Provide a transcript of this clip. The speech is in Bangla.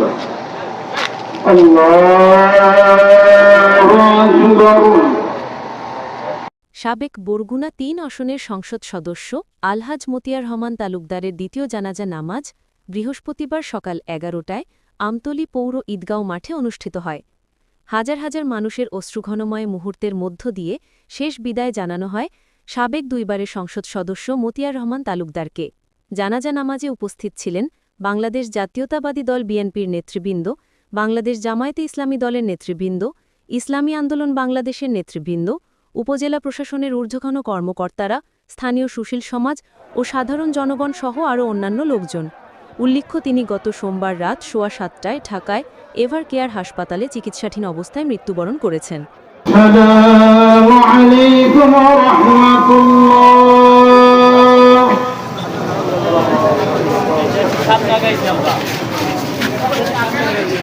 أكبر الله أكبر সাবেক বরগুনা তিন আসনের সংসদ সদস্য আলহাজ মতিয়ার রহমান তালুকদারের দ্বিতীয় জানাজা নামাজ বৃহস্পতিবার সকাল এগারোটায় আমতলী পৌর ঈদগাঁও মাঠে অনুষ্ঠিত হয় হাজার হাজার মানুষের অশ্রুঘনময় মুহূর্তের মধ্য দিয়ে শেষ বিদায় জানানো হয় সাবেক দুইবারের সংসদ সদস্য মতিয়ার রহমান তালুকদারকে জানাজা নামাজে উপস্থিত ছিলেন বাংলাদেশ জাতীয়তাবাদী দল বিএনপির নেতৃবৃন্দ, বাংলাদেশ জামায়াতে ইসলামী দলের নেতৃবৃন্দ, ইসলামী আন্দোলন বাংলাদেশের নেতৃবৃন্দ, উপজেলা প্রশাসনের ঊর্ধ্বতন কর্মকর্তারা, স্থানীয় সুশীল সমাজ ও সাধারণ জনগণ সহ আরও অন্যান্য লোকজন। উল্লেখ্য, তিনি গত সোমবার রাত সোয়া সাতটায় ঢাকায় এভার কেয়ার হাসপাতালে চিকিৎসাধীন অবস্থায় মৃত্যুবরণ করেছেন। 3 나가 있습니다.